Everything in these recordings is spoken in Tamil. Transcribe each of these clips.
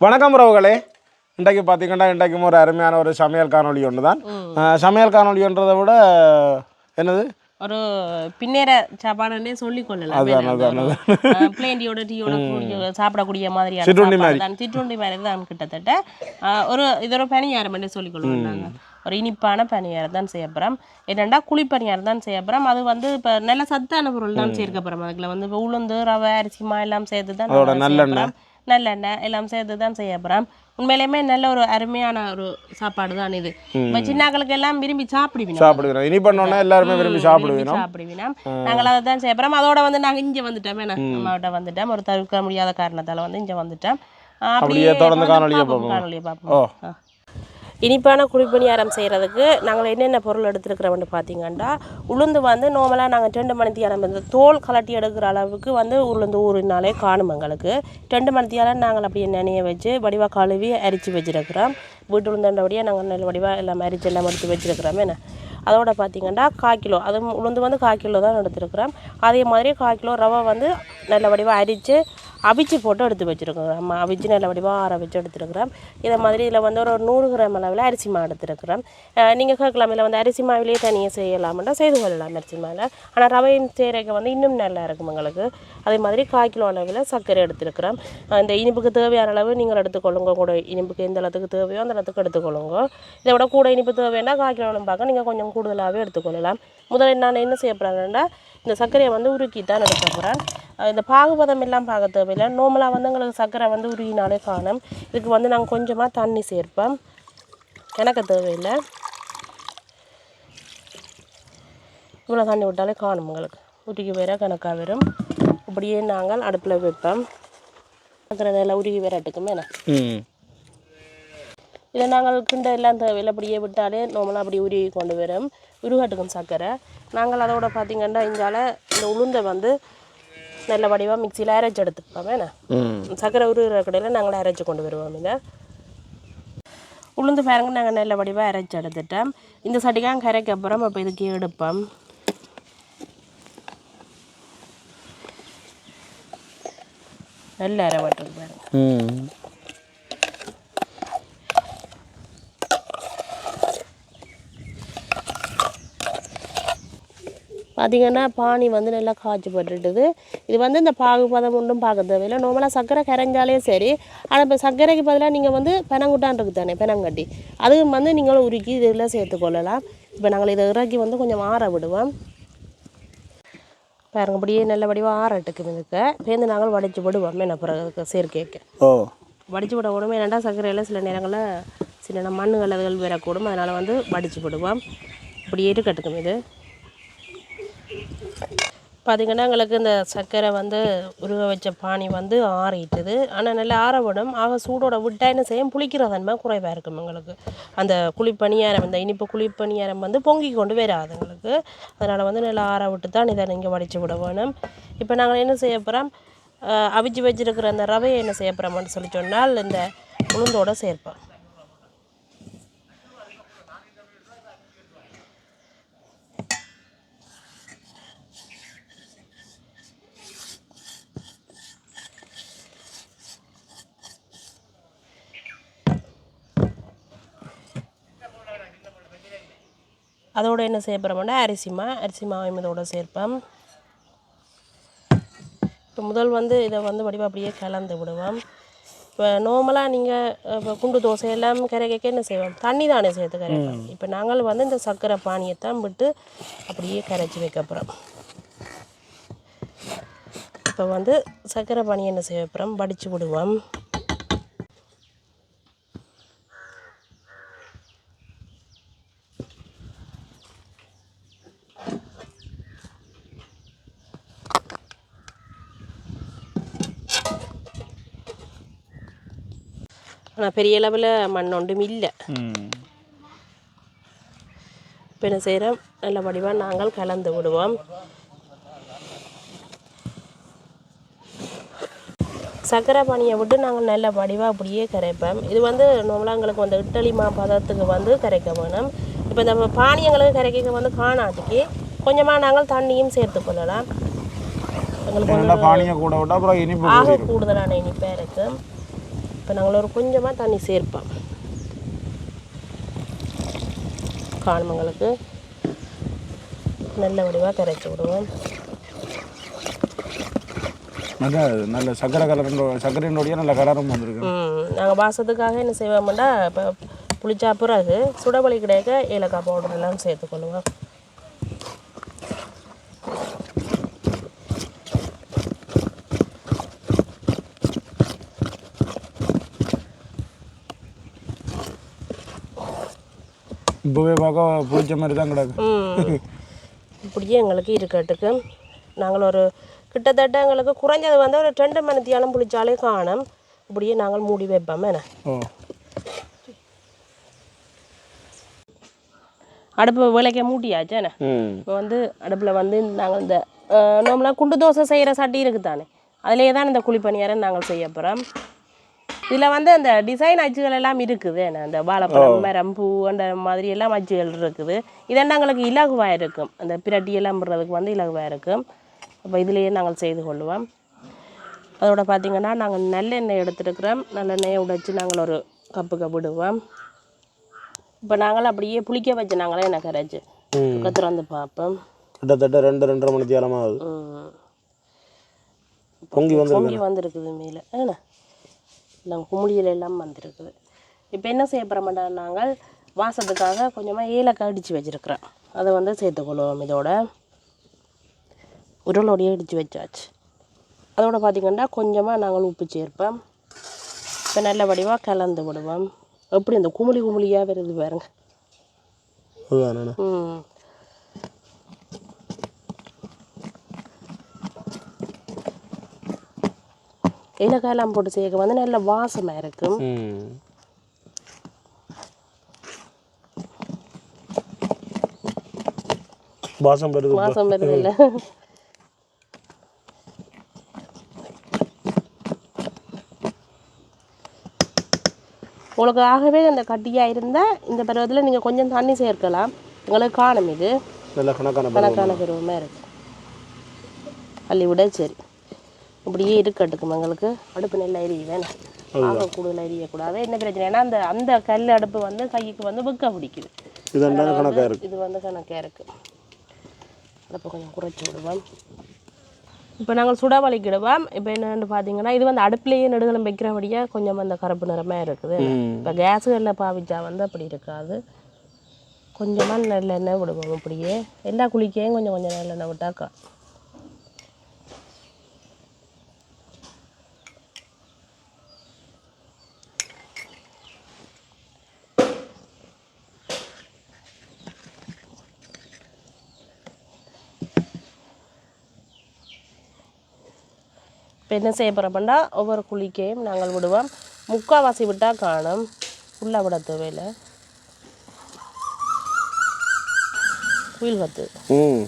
வணக்கம் உறவுகளே. இன்றைக்கு பார்த்தீங்கன்னா இன்றைக்கும் ஒரு அருமையான ஒரு சமையல் காணொளி ஒன்று தான் சமையல் காணொளின்றதை விட என்னது? ஒரு பின்னேற சாப்பாடுன்னே சொல்லி கொள்ளலாம் பிளேண்டியோட டீயோட கூடிய சாப்பிடக்கூடிய மாதிரியான சிற்றுண்டி சாப்பாடு தான். சிற்றுண்டி மாதிரி தான் கிட்டத்தட்ட ஒரு இது ஒரு பணியாரம் கொள்வோம் நாங்கள் ஒரு இனிப்பான பணியாரம் தான் செய்ய போகிறோம் என்னென்னா குழிப்பணியாரம் தான் செய்ய போகிறோம் அது வந்து இப்போ நல்ல சத்தான பொருள் தான் சேர்க்க போகிறோம் அதுக்குள்ள வந்து இப்போ உளுந்து ரவை அரிசிமா எல்லாம் சேர்த்து தான் செய்ய நல்லெண்ணெய். எல்லாம் சேர்த்து தான் செய்ய போகிறோம் உண்மையிலுமே நல்ல ஒரு அருமையான ஒரு சாப்பாடு தான் இது இப்போ சின்னாக்களுக்கு எல்லாம் விரும்பி சாப்பிடுவீங்க சாப்பிடுகிறோம் இனி பண்ணோன்னா எல்லாருமே விரும்பி சாப்பிடுவீங்க சாப்பிடுவீங்க நாங்கள் அதை தான் செய்யப்படுறோம் அதோட வந்து நாங்கள் இங்கே வந்துட்டோம். என்ன? அம்மாவிட்ட வந்துட்டோம். ஒரு தவிர்க்க முடியாத காரணத்தால் வந்து இங்கே வந்துட்டோம். அப்படியே தொடர்ந்து காணொளியை பார்ப்போம், ஓ. பார்ப்போம். இனிப்பான குழிப்பணியாரம் செய்கிறதுக்கு நாங்கள் என்னென்ன பொருள் எடுத்துருக்கிறோம்னு பார்த்தீங்கன்னா உளுந்து வந்து நார்மலாக நாங்கள் ரெண்டு மணித்தியாலம் இந்த தோல் கலட்டி எடுக்கிற அளவுக்கு வந்து உளுந்து ஊறினாலே காணும் எங்களுக்கு. ரெண்டு மணித்தியாலம் நாங்கள் அப்படியே நினைய வச்சு வடிவாக கழுவி அரிச்சு வச்சுருக்கிறோம். வீட்டு உளுந்தண்டபடியாக நாங்கள் நல்ல வடிவாக எல்லாம் அரிச்சு எல்லாம் எடுத்து வச்சிருக்கிறோம். என்ன? அதோட பார்த்திங்கன்னா கால் கிலோ. அது உளுந்து வந்து கால் கிலோ தான் எடுத்துருக்குறோம். அதே மாதிரி கால் கிலோ ரவை வந்து நல்ல வடிவாக அரித்து அவிச்சு போட்டு எடுத்து வச்சுருக்கிறோம் நம்ம அவிச்சு நல்ல வடிவாக ஆற வச்சு எடுத்துருக்குறோம். இதை மாதிரி இதில் வந்து ஒரு நூறு கிராம் அளவில் அரிசி மாவு எடுத்துருக்குறோம். நீங்கள் கேட்கலாம் இதில் வந்து அரிசி மாவிலேயே தனியாக செய்யலாம்னா செய்து கொள்ளலாம் அரிசி மாவில். ஆனால் ரவையின் செய்கிறக்கு வந்து இன்னும் நல்லா இருக்கும் உங்களுக்கு அதே மாதிரி கால் கிலோ அளவில் சர்க்கரை எடுத்துருக்கிறோம். இந்த இனிப்புக்கு தேவையான அளவு நீங்கள் எடுத்துக்கொள்ளுங்க. கூட இனிப்புக்கு எந்த அளவுக்கு தேவையோ அந்த அளவுக்கு எடுத்துக்கொள்ளுங்க. இதை விட கூட இனிப்பு தேவைன்னா கால் கிலோ பார்க்க நீங்கள் கொஞ்சம் கூடுதலாகவே எடுத்துக்கொள்ளலாம். முதல்ல நான் என்ன செய்ய இந்த சர்க்கரையை வந்து உருக்கி தான் எடுக்க போகிறேன் இந்த பாகுபதம் எல்லாம் பார்க்க தேவையில்லை. நார்மலாக வந்து எங்களுக்கு சர்க்கரை வந்து உருகினாலே காணும். இதுக்கு வந்து நாங்கள் கொஞ்சமாக தண்ணி சேர்ப்போம். எனக்கு தேவையில்லை. இவ்வளோ தண்ணி விட்டாலே காணும் உங்களுக்கு உருகி வேற கணக்காக வரும். இப்படியே நாங்கள் அடுப்பில் வைப்போம். சர்க்கரை நல்லா உருகி வரட்டுக்குமே என்ன இதை நாங்கள் கிண்ட எல்லாம் தேவையில்லை. அப்படியே விட்டாலே நார்மலாக அப்படி உருகி கொண்டு வரும். உருகாட்டுக்கும் சர்க்கரை நாங்கள் அதோட பார்த்தீங்கன்னா இங்கால இந்த உளுந்தை வந்து நல்ல வடிவாக மிக்சியில் அரைச்சி எடுத்துப்போம். என்ன? சர்க்கரை உருகிற கடையில் நாங்களே அரைச்சி கொண்டு வருவோம் இதை. உளுந்து பாருங்க நாங்கள் நல்ல வடிவாக அரைச்சி எடுத்துட்டோம். இந்த சட்டிக்காக கரைக்க அப்புறம் அப்போ இதுக்கு எடுப்போம். நல்ல அரை வட்டுருக்கு பாருங்க பார்த்தீங்கன்னா பானி வந்து நல்லா காய்ச்சி போட்டுட்டுது. இது வந்து இந்த பாகுபதம் ஒன்றும் பார்க்க தேவையில்லை. நார்மலாக சர்க்கரை கரைஞ்சாலே சரி. ஆனால் இப்போ சர்க்கரைக்கு பதிலாக நீங்கள் வந்து பெனங்குட்டான் இருக்கு தானே பெனங்கட்டி. அதுவும் வந்து நீங்களும் உருக்கி இதில் சேர்த்துக்கொள்ளலாம் இப்போ நாங்கள் இதை இறக்கி வந்து கொஞ்சம் ஆற விடுவோம். பாருங்க அப்படியே நல்ல வடிவாக ஆறட்டுக்கு இதுக்கு. பேருந்து நாங்கள் வடித்து விடுவோம் என்ன பிறகு சேர்க்கைக்கு. ஓ. வடித்து விட விடுவோம் ஏன்னாண்டா சர்க்கரையில் சில நேரங்களில் சின்ன மண் கலதுகள் வரக்கூடும். அதனால் வந்து வடித்து விடுவோம் இப்படியே இருக்கட்டுக்கும் இது. பார்த்திங்கன்னா எங்களுக்கு இந்த சர்க்கரை வந்து உருக வச்ச பானி வந்து ஆறிட்டுது. ஆனால் நல்லா ஆற விடும் ஆக சூடோட விட்டால் என்ன செய்யும்? புளிக்கிற தன்மை குறைவாக இருக்கும் எங்களுக்கு. அந்த குளிப்பணியாரம் இந்த இனிப்பு குளிப்பணியாரம் வந்து பொங்கி கொண்டு வராது எங்களுக்கு. அதனால் வந்து நல்லா ஆற விட்டு தான் இதை நீங்கள் வடித்து விட வேணும். இப்போ நாங்கள் என்ன செய்ய போகிறோம் அவிச்சு வச்சிருக்கிற அந்த ரவையை என்ன செய்ய போகிறோம்னு சொல்லி சொன்னால் இந்த உளுந்தோட சேர்ப்போம். அதோட என்ன செய்ய போகிறோம்னா அரிசிமா அரிசி மாவையும் இதோட சேர்ப்போம். இப்போ முதல் வந்து இதை வந்து வடிவா அப்படியே கலந்து விடுவோம். இப்போ நார்மலாக நீங்கள் இப்போ குண்டு தோசை எல்லாம் கரைக்க என்ன செய்வோம்? தண்ணி தானே சேர்த்து கரைப்போம். இப்போ நாங்கள் வந்து இந்த சர்க்கரை பானியத்தான் விட்டு அப்படியே கரைச்சி வைக்க போகிறோம் இப்போ வந்து சர்க்கரை பானி என்ன செய்ய போகிறோம் வடித்து விடுவோம். ஆனால் பெரிய அளவில் மண் ஒன்றும் இல்லை. இப்போ என்ன செய்கிறோம் நல்ல வடிவாக நாங்கள் கலந்து விடுவோம். சர்க்கரை பானியை விட்டு நாங்கள் நல்ல வடிவாக அப்படியே கரைப்போம். இது வந்து நார்மலாக எங்களுக்கு வந்து இட்டலி மா பதத்துக்கு வந்து கரைக்க வேணும். இப்போ இந்த பானியங்களுக்கு கரைக்க வந்து காணாட்டிக்கு கொஞ்சமாக நாங்கள் தண்ணியும் சேர்த்து கொள்ளலாம். எங்களுக்கு பானியை கூட விட்டா அப்புறம் இனிப்பு ஆக கூடுதலான இனிப்பாக இருக்கும் இப்போ நாங்கள் ஒரு கொஞ்சமாக தண்ணி சேர்ப்போம். காணுமங்களுக்கு நல்ல வடிவாக கரைச்சி விடுவோம். நல்ல நல்ல சக்கரை கலர் சர்க்கரையினுடைய நல்ல கலரும் வந்திருக்கு. நாங்கள் வாசத்துக்காக என்ன செய்வோம்னா இப்போ புளிச்சா பிறகு சுடவழி கிடைக்க ஏலக்காய் பவுடர் எல்லாம் சேர்த்துக்கொள்ளுவோம். இப்போவே பார்க்க பிடிச்ச மாதிரி தான் கிடக்கு. இப்படியே எங்களுக்கு இருக்கட்டுக்கு. நாங்கள் ஒரு கிட்டத்தட்ட எங்களுக்கு குறைஞ்சது வந்து ஒரு ரெண்டு மணித்தியாலும் புளிச்சாலே காணும். இப்படியே நாங்கள் மூடி வைப்போம் என்ன? அடுப்பு விளக்க மூட்டியாச்சு என்ன? இப்போ வந்து அடுப்பில் வந்து நாங்கள் இந்த நார்மலாக குண்டு தோசை செய்கிற சட்டி இருக்குது தானே அதிலே தான் இந்த குழிப்பணியாரம் நாங்கள் செய்ய போகிறோம் இதில் வந்து அந்த டிசைன் அச்சுகள் எல்லாம் இருக்குது. அந்த வாழைப்பழம் மரம் பூ அந்த மாதிரி எல்லாம் அச்சுகள் இருக்குது. இதெல்லாம் எங்களுக்கு இலகுவாக இருக்கும். அந்த பிரட்டி எல்லாம் போடுறதுக்கு வந்து இலகுவாக இருக்கும். அப்போ இதுலேயே நாங்கள் செய்து கொள்ளுவோம் அதோட பார்த்தீங்கன்னா நாங்கள் நல்லெண்ணெய் எடுத்துருக்குறோம். நல்லெண்ணெயை உடைச்சி நாங்கள் ஒரு கப்புக்கு விடுவோம். இப்போ நாங்கள் அப்படியே புளிக்க வச்சு நாங்களே என்ன கரைச்சி திறந்து பார்ப்போம். கிட்டத்தட்ட ரெண்டு ரெண்டரை மணி தேரமாக ஆகுது. பொங்கி வந்து பொங்கி வந்திருக்குது மேலே. என்ன? எல்லாம் குமுளியில் எல்லாம் வந்திருக்குது இப்போ என்ன செய்ய போகிறோம்டா நாங்கள் வாசத்துக்காக கொஞ்சமாக ஏலக்காய் அடித்து வச்சுருக்குறோம். அதை வந்து சேர்த்துக்கொள்வோம் இதோட. உருளோடையே இடித்து வச்சாச்சு. அதோட பார்த்திங்கன்னா கொஞ்சமாக நாங்கள் உப்பு சேர்ப்போம். இப்போ நல்ல வடிவாக கலந்து விடுவோம். எப்படி இந்த குமுளி குமுளியாக வருது பாருங்க. ம். ஏலக்காயெல்லாம் போட்டு சேர்க்க வந்து நல்ல வாசமாக இருக்கும். வாசம் இப்ப. வாசம் வருது இல்லை. உங்களுக்கு ஆகவே அந்த கட்டியாக இருந்தால் இந்த பருவத்தில் நீங்கள் கொஞ்சம் தண்ணி சேர்க்கலாம். உங்களுக்கு காணும் இது. நல்ல கணக்கான பருவம். கணக்கான பருவமாக இருக்கு. அள்ளி விட சரி. இப்படியே இருக்கட்டுக்கும் எங்களுக்கு அடுப்பு நல்லா எரிய வேணாம். ஆக கூடுதல் எரியக்கூடாது. என்ன பிரச்சனைனா அந்த அந்த கல் அடுப்பு வந்து கைக்கு வந்து வெக்க பிடிக்குது. இது வந்து கணக்காக இருக்கு. அடுப்பை கொஞ்சம் குறைச்சி விடுவோம். இப்போ நாங்கள் சுட வலிக்கிடுவோம். இப்போ என்னன்னு பார்த்தீங்கன்னா இது வந்து அடுப்புலேயே நெடுகளும் வைக்கிறபடியாக கொஞ்சம் அந்த கருப்பு நிறமாக இருக்குது. இப்போ கேஸுகளில் பாவிச்சா வந்து அப்படி இருக்காது. கொஞ்சமாக நல்லெண்ணெய் விடுவோம் இப்படியே. எல்லா குளிக்கையும் கொஞ்சம் கொஞ்சம் நல்லெண்ணெய் விட்டாக்கா இப்போ என்ன செய்ய போகிறோம்னா ஒவ்வொரு குழிக்கையும் நாங்கள் விடுவோம். முக்கால்வாசி விட்டால் காணும். ஃபுல்லாக விட தேவையில்லை. குயில் கத்து ம்.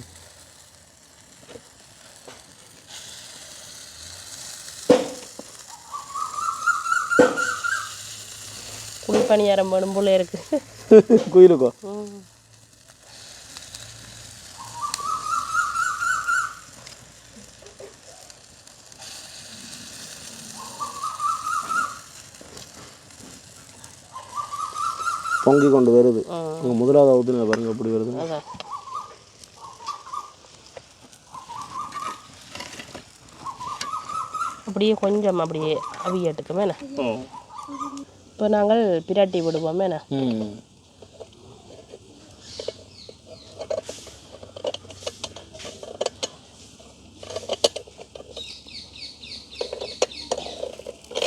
குழிப்பணியாரம் வேணும் போல இருக்கு. குயிலுக்கோ? ம். பொங்கி கொண்டு வருது. ம். உங்க முதலாவது ஊத்துல பாருங்க எப்படி வருது அப்படியே கொஞ்சம் அப்படியே அவியட்டுக்குமே என்ன? இப்போ நாங்கள் பிரட்டி விடுவோம் என்ன? ம்.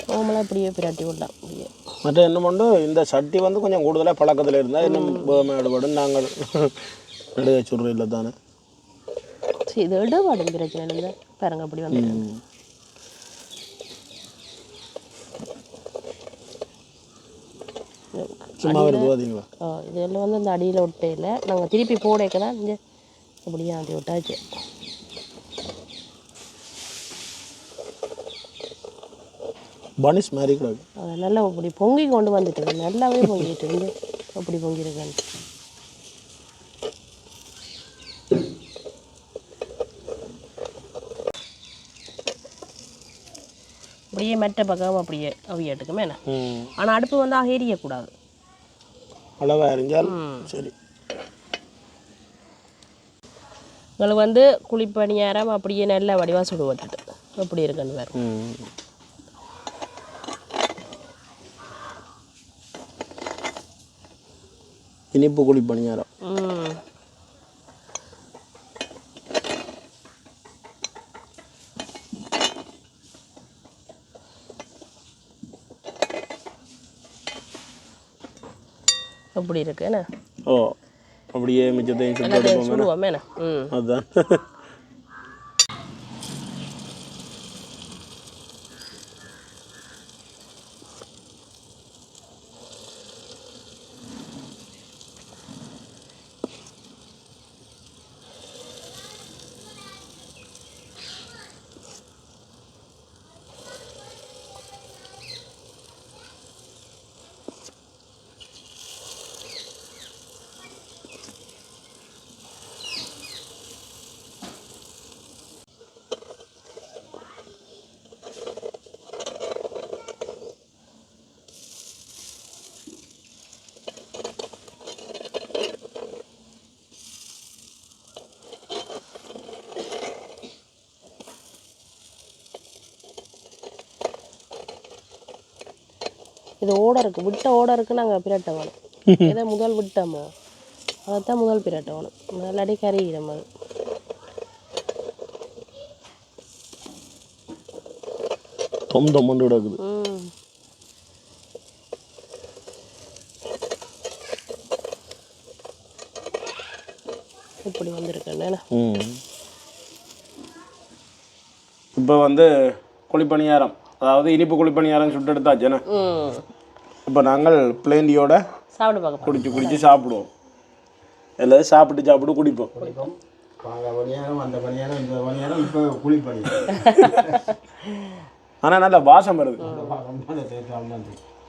நார்மலாக இப்படியே பிரட்டி விடலாம் மற்ற என்ன பண்ணும்? இந்த சட்டி வந்து கொஞ்சம் கூடுதலாக பழக்கத்தில் இருந்தால் இன்னும் மேடுபடும் நாங்கள் நடுக சொல்கிறோம் இல்லை தானே இது இடபாடும் பிரச்சனை இல்லை. பாருங்க அப்படி வந்து சும்மா வருது பார்த்தீங்களா இதெல்லாம் வந்து இந்த அடியில் ஒட்டையில் நாங்கள் திருப்பி போடைக்க தான் இங்கே அப்படியே ஆட்டி விட்டாச்சு பனிஷ் மாதிரி கிடக்கு நல்லா அப்படி பொங்கி கொண்டு வந்துட்டு நல்லாவே பொங்கிட்டு இருந்து அப்படி பொங்கியிருக்கேன் இப்படி அப்படியே மற்ற பக்கம் அப்படியே அவியட்டுக்குமே என்ன? ம். ஆனால் அடுப்பு வந்து ஆக எரியக்கூடாது. அளவாக அறிஞ்சால் சரி. உங்களுக்கு வந்து குழிப்பணியாரம் அப்படியே நல்ல வடிவாக சுடு விட்டுட்டு எப்படி இருக்குன்னு வேறு இனிப்பு குழி பணியாரம் ம் எப்படி இருக்கு என்ன ஓ அப்படியே மிச்சத்தையும் சுடுவோமே ம் அதுதான் இது ஓட இருக்கு. விட்ட ஓட இருக்கு நாங்கள் பிரட்ட வேணும் எதை முதல் விட்டோமோ அதைத்தான் முதல் பிரட்ட வேணும் இல்லாட்டி கறியிடும் அது. தொம் தொம்மண்டு கிடக்குது. இப்படி வந்திருக்கேன் இப்போ வந்து குழிப்பணியாரம் அதாவது இனிப்பு குழிப்பணியாரம் சுட்டு எடுத்தாச்சுண்ணே ம். இப்போ நாங்கள் பிளேண்டியோட சாப்பிட பார்க்க குடிச்சு குடிச்சு சாப்பிடுவோம். எல்லாரும் சாப்பிட்டு சாப்பிட்டு குடிப்போம். ஆனால் நல்ல வாசம் வருது.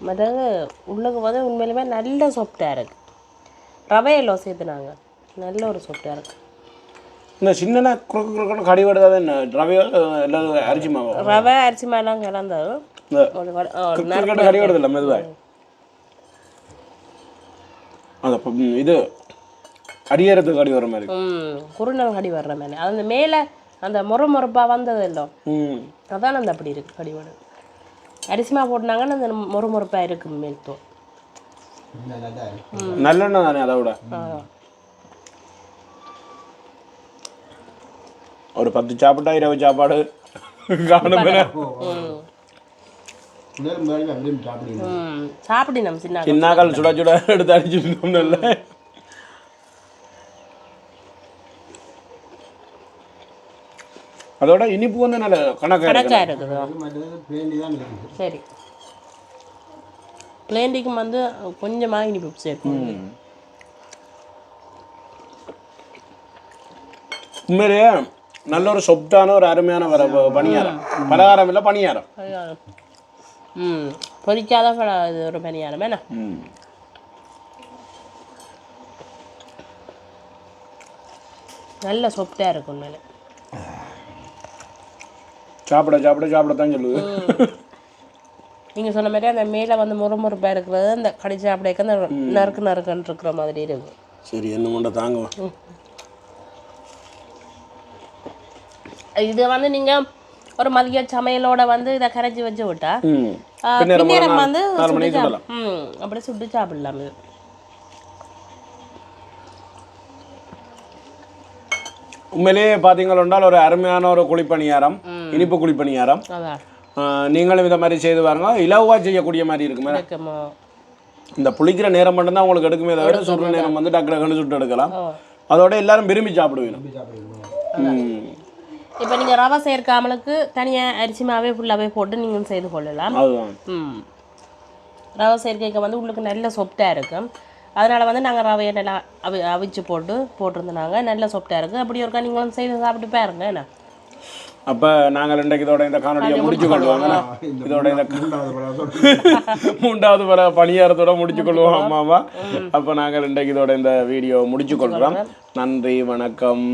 மற்றது உள்ளுக்கு வந்து உண்மையிலுமே நல்ல சாஃப்டாக இருக்கு. ரவையில சேர்த்துனாங்க. நல்ல ஒரு சாஃப்டாக இருக்கு. இந்த சின்ன குறுக்கு குறுக்குன்னு கடி வருதா என்ன? ரவையோ எல்லாம் அரிசி மாவோ? ரவை அரிசி மாதிரிலாம் கலந்தது கடி வருது இல்லை மெதுவாக அந்த இது அடியறதுக்கு கடி வர மாதிரி. ம் குறுநல் கடி வர்ற மாதிரி. அது அந்த மேலே அந்த முறை முறைப்பாக வந்தது இல்லை ம். அதான் அந்த அப்படி இருக்கு கடிவடை அரிசிமா போட்டினாங்கன்னா அந்த முறை முறைப்பாக இருக்கு மேல் தோல். இன்னும் நல்லா இருக்கு நல்லெண்ணெய் தானே அதை விட. ஒரு பத்து சாப்பிட்டா இரவு சாப்பாடு. காணும் சின்ன சுட சுட எடுத்து நல்ல அதோட இனிப்பு வந்து நல்ல கணக்காக கணக்காக இருக்குது. சரி. பிளேண்டிக்கும் வந்து கொஞ்சமாக இனிப்பு சேர்க்கும் உண்மையிலேயே நல்ல ஒரு சொப்டான ஒரு அருமையான வர பணியாரம். பலகாரம் இல்லை பணியாரம். இது ஒரு என்ன? ம். நல்ல சொப்டாக இருக்கும் உண்மையில. சாப்பிட சாப்பிட சாப்பிடத்தான் சொல்லுது. நீங்கள் சொன்ன மாதிரி அந்த மேலே வந்து முறுமுறுப்பாக இருக்கிறது அந்த கடிச்சு அப்படியே அந்த நறுக்கு நறுக்குன்னு இருக்கிற மாதிரி இருக்கும் சரி என்ன கொண்ட தாங்குவோம். இது வந்து நீங்கள் ஒரு மதிய சமையலோட வந்து இதை கரைச்சி வச்சு விட்டா பின்னேரம் வந்து சுட்டு. ம் அப்படியே சுட்டு சாப்பிடலாம். இது உண்மையிலேயே பார்த்தீங்களா ஒரு அருமையான ஒரு குழிப்பணியாரம் இனிப்பு குழிப்பணியாரம் நீங்களும் இந்த மாதிரி செய்து பாருங்க. இலவாக செய்யக்கூடிய மாதிரி இருக்குமே. இந்த புளிக்கிற நேரம் மட்டும்தான் உங்களுக்கு எடுக்குமே தவிர சுடுற நேரம் வந்து டக்கு டக்குன்னு சுட்டு எடுக்கலாம். அதோட எல்லாரும் விரும்பி சாப்பிடுவீங்க. இப்போ நீங்கள் ரவை சேர்க்காமலுக்கு தனியாக அரிசி மாவே ஃபுல்லாகவே போட்டு நீங்கள் செய்து கொள்ளலாம். ம். ரவை சேர்க்கைக்கு வந்து உள்ளுக்கு நல்ல சொப்டாக இருக்கும் அதனால் வந்து நாங்கள் ரவையை நல்லா அவி அவிச்சு போட்டு போட்டிருந்தோம் நல்ல சொப்டாக இருக்குது அப்படி ஒருக்கா நீங்களும் செய்து சாப்பிட்டு பாருங்க என்ன? அப்ப நாங்கள் இன்றைக்கு இதோட இந்த காணொலியை முடிச்சு கொள்வோம் இதோட இந்த மூன்றாவது பல பணியாரத்தோட முடிச்சு கொள்வோம் அம்மாவா. அப்ப நாங்கள் இன்றைக்கு இதோட இந்த வீடியோ முடிச்சு கொள்கிறோம் நன்றி வணக்கம்.